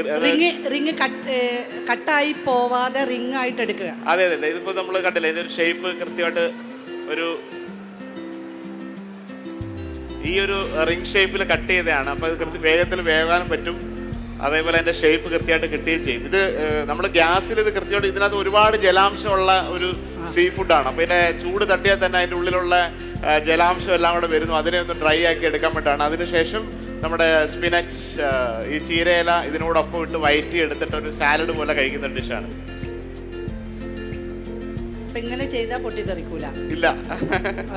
അത് ring ring cut കട്ടായി പോവാതെ റിങ് ആയിട്ട് എടുക്കുക. അതെ അതെ അതെ. ഇതിപ്പോ നമ്മൾ കണ്ടില്ല ഇതിന്റെ ഒരു ഷേപ്പ് കൃത്യമായിട്ട് ഒരു ഈ ഒരു റിംഗ് ഷേപ്പിൽ കട്ട് ചെയ്തതാണ്. അപ്പോൾ കൃത്യ വേഗത്തിൽ വേകാനും പറ്റും. അതേപോലെ അതിന്റെ ഷേപ്പ് കൃത്യമായിട്ട് കിട്ടുകയും ചെയ്യും. ഇത് നമ്മൾ ഗ്യാസിൽ ഇത് കൃത്യമായിട്ട് ഇതിനകത്ത് ഒരുപാട് ജലാംശമുള്ള ഒരു സീ ഫുഡാണ് അപ്പോൾ ഇതിന്റെ ചൂട് തട്ടിയാൽ തന്നെ അതിന്റെ ഉള്ളിലുള്ള ജലാംശം എല്ലാം കൂടെ വരുന്നു. അതിനെ ഒന്ന് ഡ്രൈ ആക്കി എടുക്കാൻ പറ്റാണ് അതിനുശേഷം നമ്മുടെ സ്പിനച്ച് ഈ ചീരയില ഇതിനോടൊപ്പം ഇട്ട് വയറ്റി എടുത്തിട്ട് ഒരു സാലഡ് പോലെ കഴിക്കുന്ന ഡിഷാണ് അപ്പൊ ഇങ്ങനെ ചെയ്താൽ പൊട്ടിത്തെറിക്കൂല? ഇല്ല.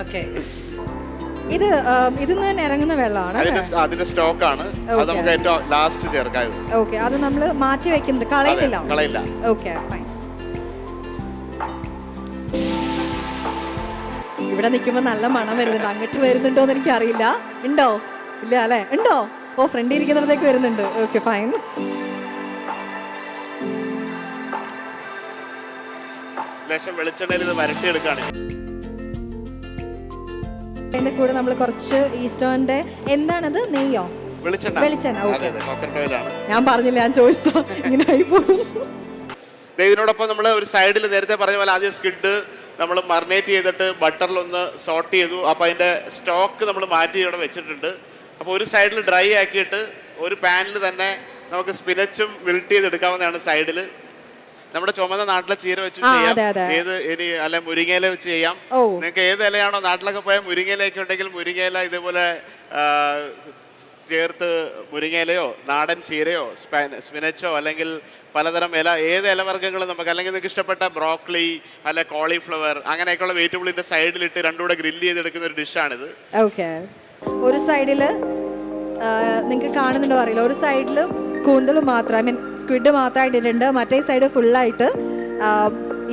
ഓക്കെ ഇത് ഇതിൽ തന്നെ ഇറങ്ങുന്ന വെള്ളമാണ് അതിന്റെ സ്റ്റോക്ക് ആണ്. അത് നമുക്ക് ഏറ്റവും ലാസ്റ്റ് ചേർക്കാം ഓക്കെ അത് നമ്മൾ മാറ്റി വെക്കുന്നുണ്ട് കളയുന്നില്ല കളയില്ല ഓക്കെ ഫൈൻ ഇവിടെ നിൽക്കുമ്പോൾ നല്ല മണം വരുന്നുണ്ട്. അങ്ങോട്ട് വരുന്നുണ്ടോ എന്ന് എനിക്ക് അറിയില്ല ഉണ്ടോ? ഇല്ല അല്ലേ? ഉണ്ടോ? ഓ ഫ്രണ്ട് ഇരിക്കുന്നിടത്തേക്ക് വരുന്നുണ്ട്. ഓക്കെ ഫൈൻ ലേശം വെളിച്ചെണ്ണയിൽ ഇത് വരട്ടിയെടുക്കുകയാണ്. അതിന്റെ കൂടെ നമ്മൾ കുറച്ച് ഈസ്റ്റോന്റെ എന്താണത്? നെയ്യോ? വെളിച്ചെണ്ണ. വെളിച്ചെണ്ണ, ഞാൻ പറഞ്ഞില്ല ഞാൻ ചോദിച്ചോ. ഇങ്ങനെ ആയി പോകും. ഇതിനോടൊപ്പം നമ്മൾ ഒരു സൈഡിൽ നേരത്തെ പറഞ്ഞ പോലെ ആദ്യം സ്കിഡ് നമ്മൾ മറിനേറ്റ് ചെയ്തിട്ട് ബട്ടറിലൊന്ന് സോട്ട് ചെയ്തു. അപ്പോൾ അതിന്റെ സ്റ്റോക്ക് നമ്മൾ മാറ്റി ഇവിടെ വെച്ചിട്ടുണ്ട്. അപ്പോൾ ഒരു സൈഡിൽ ഡ്രൈ ആക്കിയിട്ട് ഒരു പാനിൽ തന്നെ നമുക്ക് സ്പിനച്ചും വിൽട്ട് ചെയ്തെടുക്കാവുന്നതാണ് സൈഡിൽ നമ്മുടെ ചുമന്ന നാട്ടിലെ ചീര വെച്ച് ചെയ്യാം. ഏത് ഇനി അല്ല മുരിങ്ങയില വെച്ച് ചെയ്യാം. നിങ്ങൾക്ക് ഏത് ഇലയാണോ നാട്ടിലൊക്കെ പോയാൽ മുരിങ്ങയിലേക്ക് ഉണ്ടെങ്കിൽ മുരിങ്ങയില ഇതേപോലെ ചേർത്ത് മുരിങ്ങയിലയോ നാടൻ ചീരയോ സ്പിനച്ചോ അല്ലെങ്കിൽ പലതരം ഇല ഏത് ഇലവർഗങ്ങളും നമുക്ക് അല്ലെങ്കിൽ നിങ്ങൾക്ക് ഇഷ്ടപ്പെട്ട ബ്രോക്ലി അല്ലെ കോളിഫ്ലവർ അങ്ങനെയൊക്കെയുള്ള വെജിറ്റബിളിന്റെ സൈഡിലിട്ട് രണ്ടുകൂടെ ഗ്രില്ല് ചെയ്തെടുക്കുന്ന ഒരു ഡിഷാണിത് ഓക്കെ ഒരു സൈഡിൽ നിങ്ങൾക്ക് കാണുന്നുണ്ടോ അറിയില്ല. ഒരു സൈഡിൽ കൂന്തൽ മാത്രം ഐ മീൻ സ്ക്വിഡ് മാത്രം ഇട്ടിട്ടുണ്ട്. മറ്റേ സൈഡ് ഫുള്ളായിട്ട്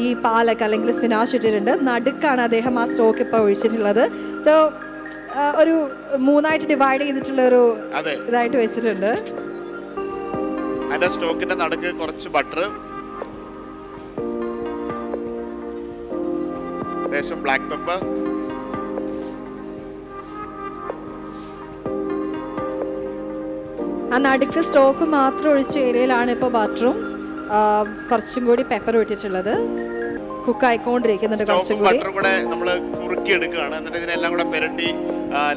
ഈ പാലൊക്കെ അല്ലെങ്കിൽ സ്പിനാഷ് ഇട്ടിട്ടുണ്ട്. നടുക്കാണ് അദ്ദേഹം ആ സ്റ്റോക്ക് ഇപ്പോൾ ഒഴിച്ചിട്ടുള്ളത്. സോ ഒരു മൂന്നായിട്ട് ഡിവൈഡ് ചെയ്തിട്ടുള്ള ഒരു ഇതായിട്ട് വെച്ചിട്ടുണ്ട്. അതിന്റെ സ്റ്റോക്കിന്റെ നടുക്ക് കുറച്ച് ബട്ടർ ലേശം ബ്ലാക്ക് പെപ്പർ ആ നടുക്ക് സ്റ്റോക്ക് മാത്രം ഒഴിച്ച ഏരിയയിലാണ് ഇപ്പോൾ ബട്ടറും കുറച്ചും കൂടി പെപ്പർ ഇട്ടിട്ടുള്ളത് കുക്ക് ആയിക്കൊണ്ടിരിക്കുന്നുണ്ട് കുറച്ചും കൂടി. നമ്മൾ കുറുക്കി എടുക്കുകയാണ് എന്നിട്ട് ഇതിനെല്ലാം കൂടെ പെരട്ടി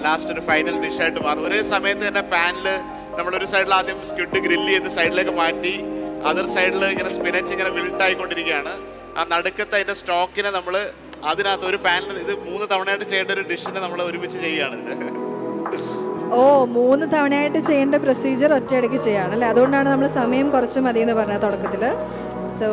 ലാസ്റ്റ് ഒരു ഫൈനൽ ഡിഷ് ആയിട്ട് മാറും. ഒരേ സമയത്ത് തന്നെ പാനിൽ നമ്മളൊരു സൈഡിൽ ആദ്യം സ്ക്വിഡ് ഗ്രില്ല് ചെയ്ത് സൈഡിലേക്ക് മാറ്റി അതർ സൈഡിൽ ഇങ്ങനെ സ്പിനച്ച് ഇങ്ങനെ വിൽട്ട് ആയിക്കൊണ്ടിരിക്കുകയാണ്. ആ നടുക്കത്തെ അതിന്റെ സ്റ്റോക്കിനെ നമ്മൾ അതിനകത്ത് ഒരു പാനിൽ ഇത് മൂന്ന് തവണയായിട്ട് ചെയ്യേണ്ട ഒരു ഡിഷിനെ നമ്മൾ ഒരുമിച്ച് ചെയ്യുകയാണ് ഇത്. ഓ മൂന്ന് തവണയായിട്ട് ചെയ്യേണ്ട പ്രൊസീജിയർ ഒറ്റയടയ്ക്ക് ചെയ്യാണ് അല്ലേ? അതുകൊണ്ടാണ് നമ്മൾ സമയം കുറച്ച് മതി എന്ന് പറഞ്ഞത് തുടക്കത്തിൽ സോ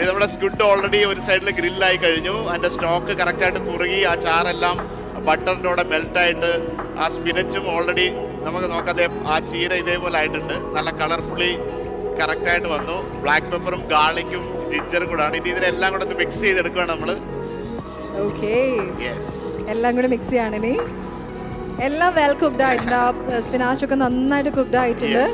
നമ്മുടെ സ്കുഡ് ഓൾറെഡി ഒരു സൈഡിൽ ഗ്രില്ലായി കഴിഞ്ഞു. അതിന്റെ സ്റ്റോക്ക് കറക്റ്റായിട്ട് കുറുകി ആ ചാറെല്ലാം ബട്ടറിന്റെ കൂടെ മെൽട്ടായിട്ട് ആ സ്പിനച്ചും ഓൾറെഡി നമുക്ക് നോക്കാതെ ആ ചീര ഇതേപോലെ ആയിട്ടുണ്ട്. നല്ല കളർഫുള്ളി കറക്റ്റായിട്ട് വന്നു. ബ്ലാക്ക് പെപ്പറും ഗാർലിക്കും ജിഞ്ചറും കൂടാണ് ഇനി ഇതിനെല്ലാം കൂടെ ഒന്ന് മിക്സ് ചെയ്തെടുക്കുകയാണ് നമ്മൾ ഓക്കെ യെസ് എല്ലാം കൂടി മിക്സ് ചെയ്യാണ് ഇനി. എല്ലാം വെൽ കുക്ക്ഡ് ആയിട്ടുണ്ട്. ആ സ്പിനാഷ് ഒക്കെ നന്നായിട്ട് കുക്ക്ഡ് ആയിട്ടുണ്ട്.